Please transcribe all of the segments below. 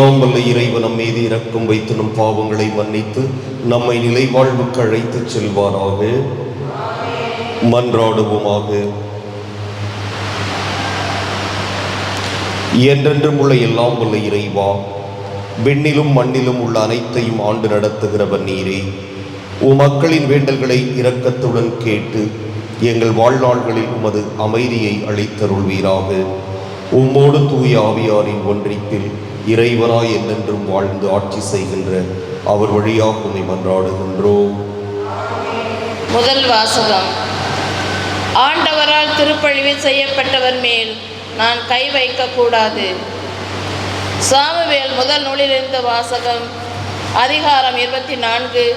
எல்லாம் வல்ல இறைவன் நம் மீது இரக்கம் வைத்து நம் பாவங்களை மன்னித்து நம்மை நிலைவாழ்வுக்கு அழைத்துச் செல்வாராக. மன்றாடுவோமாக. என்றென்றும் உள்ள எல்லாம் வல்ல இறைவா விண்ணிலும் மண்ணிலும் உள்ள அனைத்தையும் ஆண்டு நடத்துகிறவர் நீரே. உம் மக்களின் வேண்டல்களை இரக்கத்துடன் கேட்டு எங்கள் வாழ்நாள்களில் உமது அமைதியை அளித்தருள்வீராக. உம்மோடு தூய ஆவியாரின் ஒன்றிப்பில் இறைவராய் என்றென்றும் வாழ்ந்து ஆட்சி செய்கின்ற அவர் வழியாக உண்மை மன்றாடுகின்றோம். முதல் வாசகம். ஆண்டவரால் திருப்பழிவு செய்யப்பட்டவர் மேல் நான் கை வைக்கக்கூடாது. சாமுவேல் முதல் நூலிலிருந்த வாசகம் அதிகாரம் இருபத்தி நான்கு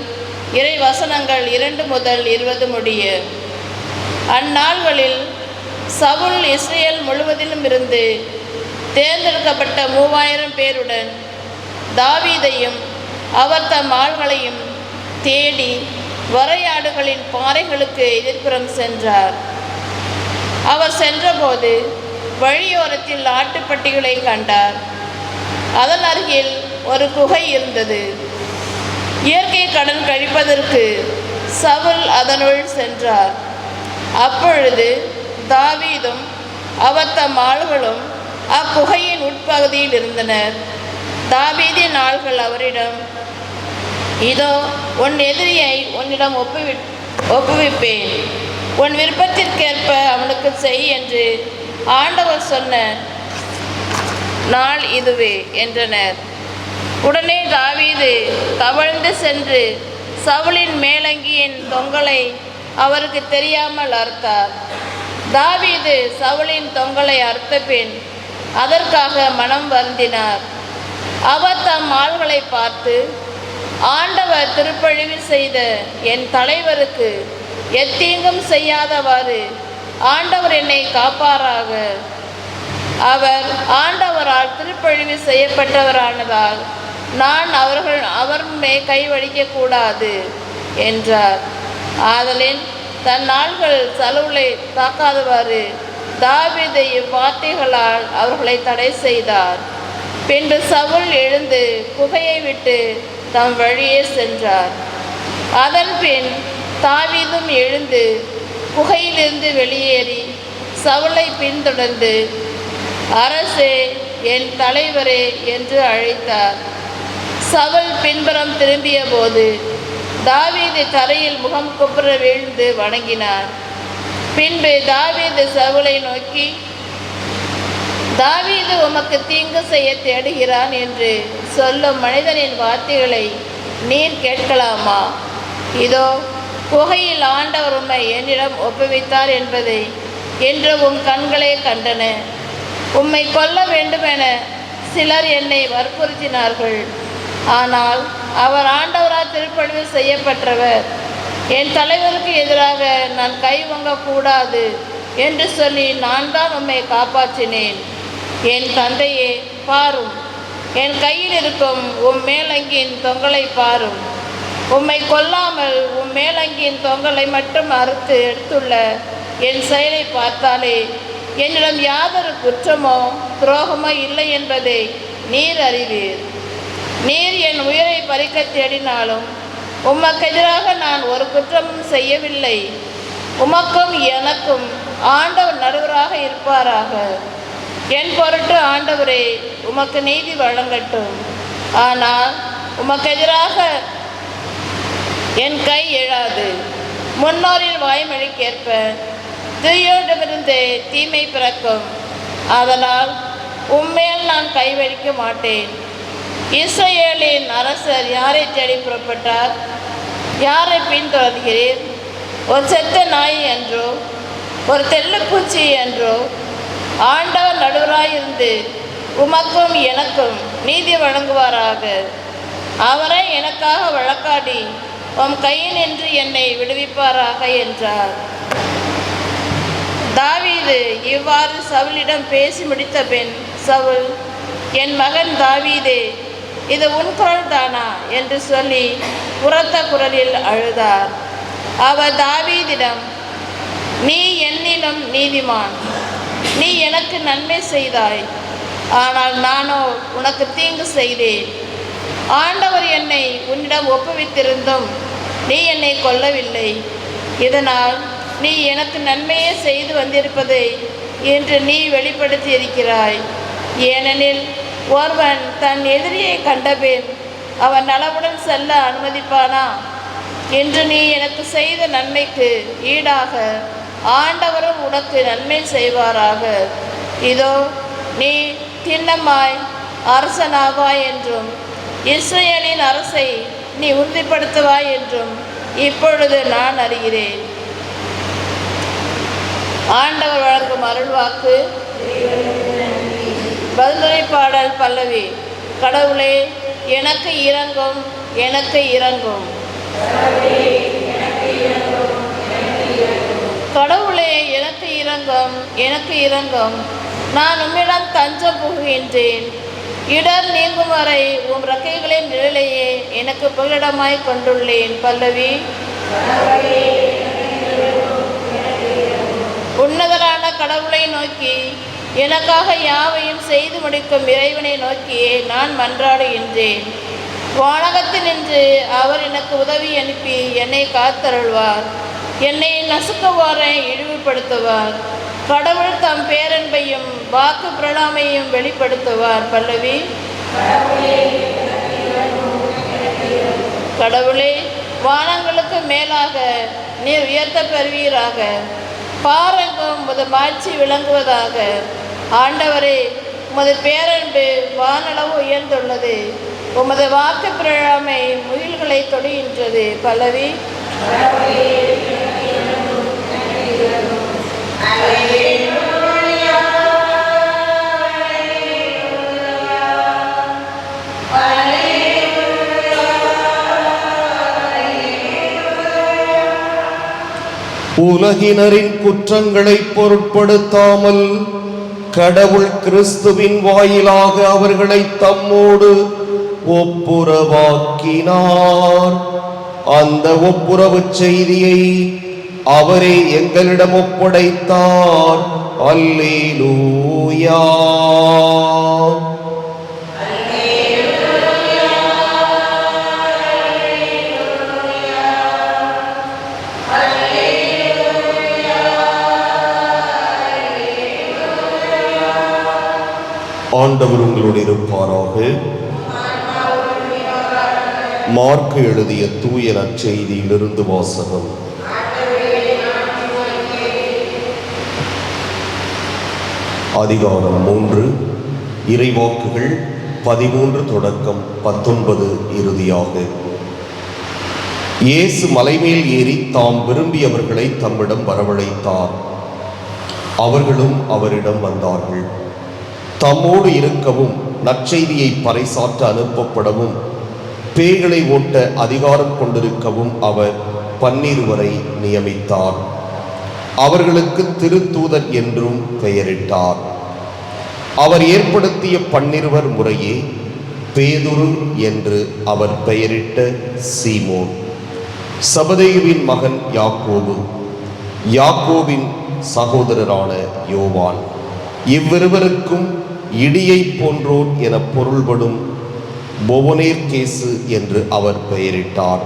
இறை வசனங்கள் இரண்டு முதல் இருபது முடிய. அந்நாள்களில் சவுல் இஸ்ரேல் முழுவதிலும் இருந்து தேர்ந்தெடுக்கப்பட்ட மூவாயிரம் பேருடன் தாவீதையும் அவர் தம் ஆள்களையும் தேடி வரையாடுகளின் பாறைகளுக்கு எதிர்ப்புறம் சென்றார். அவர் சென்றபோது வழியோரத்தில் ஆட்டுப்பட்டிகளை கண்டார். அதன் அருகில் ஒரு குகை இருந்தது. இயற்கை கடன் கழிப்பதற்கு சவுல் அதனுள் சென்றார். அப்பொழுது தாவீதும் அவர் தம் ஆள்களும் அப்புகையின் உட்பகுதியில் இருந்தனர். தாவீதின் ஆள்கள் அவரிடம் இதோ உன் எதிரியை உன்னிடம் ஒப்புவி ஒப்புவிப்பேன். உன் விருப்பத்திற்கேற்ப அவனுக்கு செய் என்று ஆண்டவர் சொன்ன நாள் இதுவே என்றனர். உடனே தாவீது தவழ்ந்து சென்று சவுளின் மேலங்கியின் தொங்கலை அவருக்கு தெரியாமல் அறுத்தார். தாவீது சவுளின் தொங்கலை அறுத்த பின் அதற்காக மனம் வருந்தினார். அவர் தம் ஆள்களை பார்த்து ஆண்டவர் திருப்பழிவு செய்த என் தலைவருக்கு எத்தீங்கும் செய்யாதவாறு ஆண்டவர் என்னை காப்பாராக. அவர் ஆண்டவரால் திருப்பழிவு செய்யப்பட்டவரானதால் நான் அவர்கள் அவர் மே கைவழிக்கக்கூடாது என்றார். ஆதலின் தன் நாள்கள் சலுவலை தாக்காதவாறு தாவீது இவ்வார்த்தைகளால் அவர்களை தடை செய்தார். பின்பு சவுல் எழுந்து குகையை விட்டு தம் வழியே சென்றார். அதன் பின் தாவீதும் எழுந்து குகையிலிருந்து வெளியேறி சவுளை பின்தொடர்ந்து அரசே என் தலைவரே என்று அழைத்தார். சவுல் பின்புறம் திரும்பிய போது தாவீது தரையில் முகம் குப்புற வீழ்ந்து வணங்கினார். பின்பு தாவீது சவுலை நோக்கி தாவீது உமக்கு தீங்கு செய்ய தேடுகிறான் என்று சொல்லும் மனிதனின் வார்த்தைகளை நீர் கேட்கலாமா? இதோ குகையில் ஆண்டவர் உம்மை என்னிடம் ஒப்புவித்தார் என்பதை என்று உம் கண்களே கண்டன. உம்மை கொல்ல வேண்டுமென சிலர் என்னை வற்புறுத்தினார்கள். ஆனால் அவர் ஆண்டவரால் திருப்பழிவு செய்யப்பட்டவர் என் தலைவருக்கு எதிராக நான் கை வாங்கக்கூடாது என்று சொல்லி நான் தான் உம்மை காப்பாற்றினேன். என் தந்தையே பாரும். என் கையில் இருக்கும் உம் மேலங்கியின் தொங்கலை பாரும். உம்மை கொல்லாமல் உம் மேலங்கியின் தொங்கலை மட்டும் அறுத்து எடுத்துள்ள என் செயலை பார்த்தாலே என்னிடம் யாதொரு குற்றமோ துரோகமோ இல்லை என்பதை நீர் அறிவீர். நீர் என் உயிரை பறிக்க தேடினாலும் உமக்கு எதிராக நான் ஒரு குற்றமும் செய்யவில்லை. உமக்கும் எனக்கும் ஆண்டவர் நடுவராக இருப்பாராக. என் பொருட்டு ஆண்டவரே உமக்கு நீதி வழங்கட்டும். ஆனால் உமக்கு எதிராக என் கை எழாது. முன்னோரின் வாய்மொழிக்கேற்ப தீயோடமிருந்து தீமை பிறக்கும். அதனால் உண்மையில் நான் கைவழிக்க மாட்டேன். இஸ்ரேலின் அரசர் யாரை தேடி புறப்பட்டார்? யாரை பின்தொடர்கிறீர்? ஒரு செத்த நாய் என்றோ ஒரு தெல்லுப்பூச்சி என்றோ ஆண்டவர் நடுவராயிருந்து உமக்கும் எனக்கும் நீதி வழங்குவாராக. அவரை எனக்காக வழக்காடி உம் கையில் என்று என்னை விடுவிப்பாராக என்றார். தாவீது இவ்வாறு சவுலிடம் பேசி முடித்த பின் சவுல் என் மகன் தாவீதே இது உன் குரல் தானா? என்று சொல்லி உரத்த குரலில் அழுதார். அவர் தாவீதிடம் நீ என்னிலும் நீதிமான். நீ எனக்கு நன்மை செய்தாய். ஆனால் நானோ உனக்கு தீங்கு செய்தேன். ஆண்டவர் என்னை உன்னிடம் ஒப்புவித்திருந்தும் நீ என்னை கொல்லவில்லை. இதனால் நீ எனக்கு நன்மையே செய்து வந்திருப்பதை இன்று நீ வெளிப்படுத்தி இருக்கிறாய் ஏனெனில் ஒருவன் தன் எதிரியை கண்டபின் அவன் நலவுடன் செல்ல அனுமதிப்பானா? இன்று நீ எனக்கு செய்த நன்மைக்கு ஈடாக ஆண்டவரும் உனக்கு நன்மை செய்வாராக. இதோ நீ திண்ணமாய் அரசனாவாய் என்றும் இஸ்ரேலின் அரசை நீ உறுதிப்படுத்துவாய் என்றும் இப்பொழுது நான் அறிகிறேன். ஆண்டவர் வழங்கும் அருள்வாக்கு. பதிலுரை பாடல் பல்லவி. கடவுளே எனக்கு இறங்கும் எனக்கு இறங்கும் கடவுளே எனக்கு இறங்கும் எனக்கு இறங்கும் நான் உம்மிடம் தஞ்சம் புகுகின்றேன். இடர் நீங்கும் வரை உம் ரக்கைகளின் நிழலையே எனக்கு புகலிடமாய் கொண்டுள்ளேன் பல்லவி. உன்னதரான கடவுளை நோக்கி எனக்காக யாவையும் செய்து முடிக்கும் இறைவனை நோக்கியே நான் மன்றாடுகின்றேன் வானகத்தினின்று அவர் எனக்கு உதவி அனுப்பி என்னை காத்தருள்வார். என்னை நசுக்குவாரை இழிவுபடுத்துவார். கடவுள் தம் பேரன்பையும் வாக்கு பிரலாமையும் வெளிப்படுத்துவார் பல்லவி. கடவுளே வானங்களுக்கு மேலாக நீர் உயர்த்த பெறுவீராக. பாரங்கும் உமது மாட்சி விளங்குவதாக. ஆண்டவரே உமது பேரன்பு வானளவு உயர்ந்துள்ளது. உமது வாக்கு பிரழாமை முயல்களை தொடுகின்றது. பல்லவி. உலகினரின் குற்றங்களை பொருட்படுத்தாமல் கடவுள் கிறிஸ்துவின் வாயிலாக அவர்களை தம்மோடு ஒப்புரவாக்கினார். அந்த ஒப்புரவுச் செய்தியை அவரே எங்களிடம் ஒப்படைத்தார். அல்லேலூயா. ஆண்டவர் உங்களோடு இருப்பாராக. மார்க்கு எழுதிய தூய நற்செய்தியிலிருந்து வாசகம். அதிகாரம் மூன்று இறைவாக்குகள் பதிமூன்று தொடக்கம் பத்தொன்பது இறுதியாக. இயேசு மலைமேல் ஏறி தாம் விரும்பியவர்களை தம்மிடம் வரவழைத்தார். அவர்களும் அவரிடம் வந்தார்கள். தம்மோடு இருக்கவும் நற்செய்தியை பறைசாற்ற அனுப்பப்படவும் பேய்களை ஓட்ட அதிகாரம் கொண்டிருக்கவும் அவர் பன்னிருவரை நியமித்தார். அவர்களுக்கு திருத்தூதர் என்றும் பெயரிட்டார். அவர் ஏற்படுத்திய பன்னிருவர் முறையே பேதுரு என்று அவர் பெயரிட்ட சீமோன். சபதேயுவின் மகன் யாக்கோபு யாக்கோவின் சகோதரரான யோவான். இவ்விருவருக்கும் இடியை போன்றோர் என பொருள்படும் பொவனேர்கேசு என்று அவர் பெயரிட்டார்.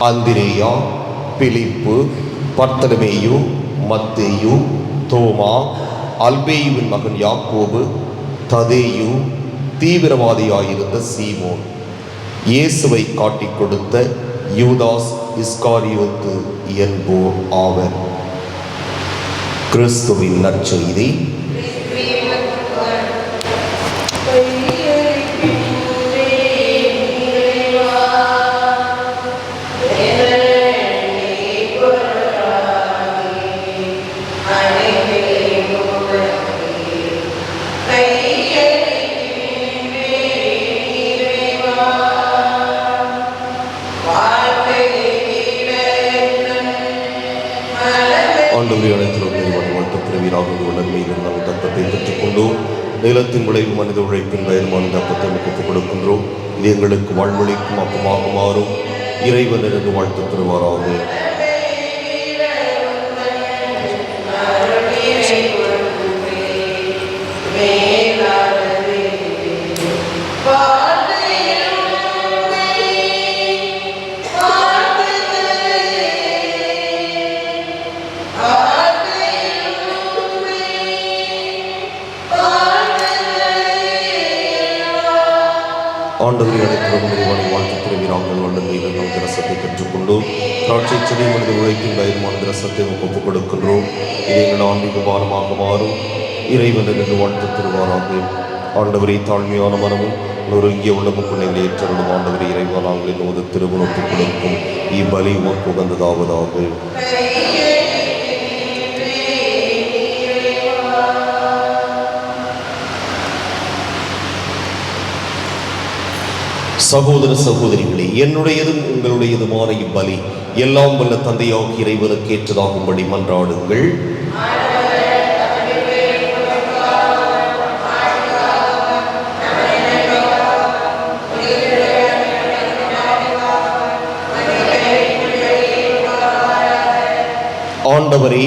அந்திரேயா பிலிப்பு பர்த்தலமேயு மத்தேயு தோமா அல்பேயுவின் மகன் யாக்கோபு ததேயு தீவிரவாதியாயிருந்த சீமோன். இயேசுவை காட்டிக் கொடுத்த யூதாஸ் இஸ்காரியோத்து என்போர் ஆவர். கிறிஸ்துவின் நற்செய்தி. நிலத்தின் விளைவு மனித உழைப்பின் பயனுமான தப்பத்தை ஒப்புக் கொடுக்கின்றோம். இது எங்களுக்கு வாழ்வழிக்கும் அப்பமாக மாறும். இறைவன் இருந்து வாழ்த்து தருவாராக. ஆண்டவரை அனைத்திலும் நிறுவனம் வாழ்த்து பிறவியாக வல்லமையில் நாம் திரசத்தை பெற்றுக்கொண்டோம் திராட்சை செடி மனித உழைக்கும் தைரியமான திரசத்தை ஒப்புக் கொடுக்கின்றோம். இது எங்கள் ஆன்மீக பாரமாக மாறும். இறைவன் என்று வாழ்த்து தருவாராக. ஆண்டவரை தாழ்மையான மனமும் நொறுங்கிய உள்ளமுக்கு பிள்ளைகளை ஏற்றருளும். ஆண்டவரை இறைவனாங்களின் ஒரு திருமணத்துக் கொடுக்கும் இப்பலி உமக்கு உகந்ததாவதாக. சகோதர சகோதரிகளே என்னுடையதும் உங்களுடையதுமான இப்பலி எல்லாம் வல்ல தந்தையாக இறைவனுக்கு ஏற்றதாகும்படி மன்றாடுங்கள். ஆண்டவரே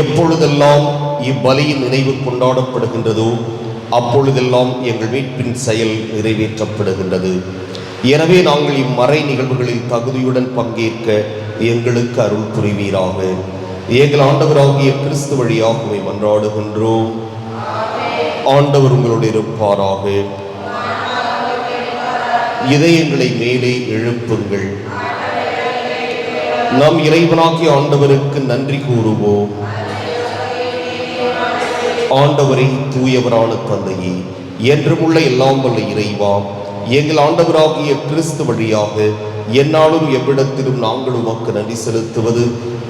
எப்பொழுதெல்லாம் இப்பலியின் நினைவு கொண்டாடப்படுகின்றதோ அப்பொழுதெல்லாம் எங்கள் மீட்பின் செயல் நிறைவேற்றப்படுகின்றது. எனவே நாங்கள் இம்மறை நிகழ்வுகளில் தகுதியுடன் பங்கேற்க எங்களுக்கு அருள் புரிவீராக. எங்கள் ஆண்டவராகிய கிறிஸ்து வழியாகவே மன்றாடுகின்றோம். ஆண்டவர் உங்களோடு இருப்பாராக. இதயங்களை மேலே எழுப்புங்கள். நம் இறைவனாகிய ஆண்டவருக்கு நன்றி கூறுவோம். ஆண்டவரை தூயவரான தந்தையே என்றுமுள்ள எல்லாம் வல்ல இறைவா எங்கள் ஆண்டவராகிய கிறிஸ்து வழியாக என்னாலும் எவ்விடத்திலும் நாங்கள் உமக்கு நன்றி செலுத்துவது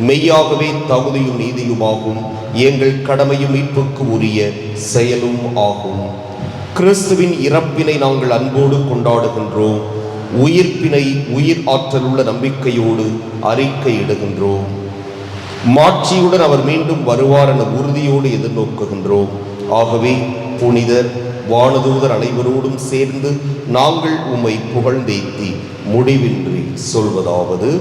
மெய்யாகவே தகுதியும் நீதியுமாகும் எங்கள் கடமையும் மீட்புக்கு உரிய செயலும் ஆகும். கிறிஸ்துவின் இறப்பினை நாங்கள் அன்போடு கொண்டாடுகின்றோம் உயிர்ப்பினை உயிர் ஆற்றலுள்ள நம்பிக்கையோடு அறிக்கையிடுகின்றோம். மாட்சியுடன் அவர் மீண்டும் வருவார் என உறுதியோடு எதிர்நோக்குகின்றோம். ஆகவே புனிதர் வானதூதர் அனைவரோடும் சேர்ந்து நாங்கள் உம்மை புகழ்ந்தேத்தி முடிவின்றி சொல்வதாவது.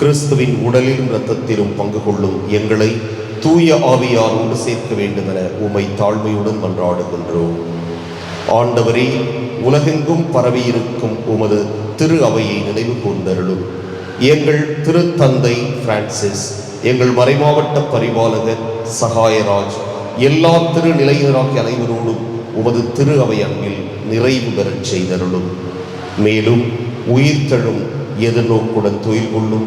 கிறிஸ்துவின் உடலிலும் இரத்தத்திலும் பங்கு கொள்ளும் எங்களை தூய ஆவியாரோடு சேர்க்க வேண்டுமென உமை தாழ்மையுடன் மன்றாடுகின்றோம். ஆண்டவரே உலகெங்கும் பரவியிருக்கும் உமது திரு அவையை நினைவு கூர்ந்தருளும். எங்கள் திருத்தந்தை பிரான்சிஸ் எங்கள் மறைமாவட்ட பரிபாலகர் சகாயராஜ் எல்லா திரு நிலையினராகிய அனைவரோடும் உமது திரு அவை அன்பில் நிறைவு பெறச் செய்தருளும். மேலும் உயிர்த்தழும் எதிர்நோக்குடன் தொழில் கொள்ளும்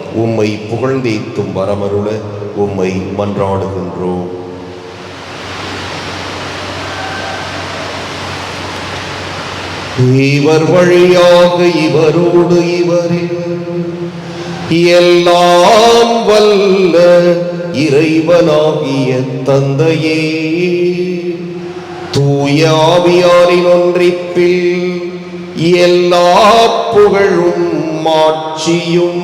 உம்மை புகழ்ந்தேத்தும் வரமருள உம்மை மன்றாடுகின்றோம். இவர் வழியாக இவரோடு இவரில் எல்லாம் வல்ல இறைவனாகிய தந்தையே. தூய ஆவியாரின் ஒன்றிப்பில் எல்லா புகழும் மாட்சியும்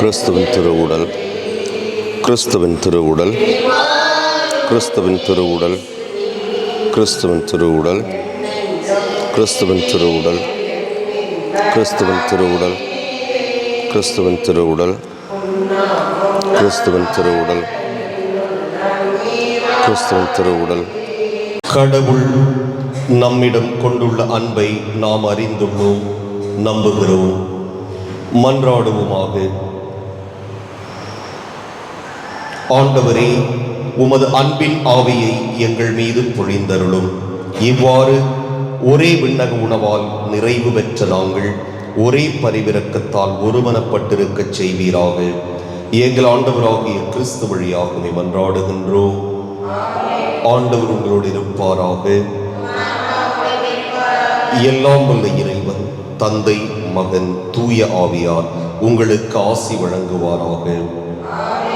கிறிஸ்துவின் திருவுடல். கிறிஸ்துவின் திருவுடல். கிறிஸ்துவின் திருவுடல். கிறிஸ்துவின் திருவுடல். கிறிஸ்துவின் திருவுடல். கிறிஸ்துவின் திருவுடல். கிறிஸ்துவின் திருவுடல். கிறிஸ்துவின் திருவுடல். கிறிஸ்துவின் திருவுடல். கடவுள் நம்மிடம் கொண்டுள்ள அன்பை நாம் அறிந்துள்ளோம் நம்புகிறோம். மன்றாடுவோமாக. ஆண்டவரே உமது அன்பின் ஆவியை எங்கள் மீது பொழிந்தருளும். இவ்வாறு ஒரே விண்ணக உணவால் நிறைவு பெற்ற நாங்கள் ஒரே பரிவிறக்கத்தால் ஒருமனப்பட்டிருக்கச் செய்வீராக. எங்கள் ஆண்டவராகிய கிறிஸ்து வழியாகவே மன்றாடுகின்றோம். ஆண்டவர் உங்களோடு இருப்பாராக. எல்லாம் வல்ல இறைவன் தந்தை மகன் தூய ஆவியார் உங்களுக்கு ஆசி வழங்குவாராக.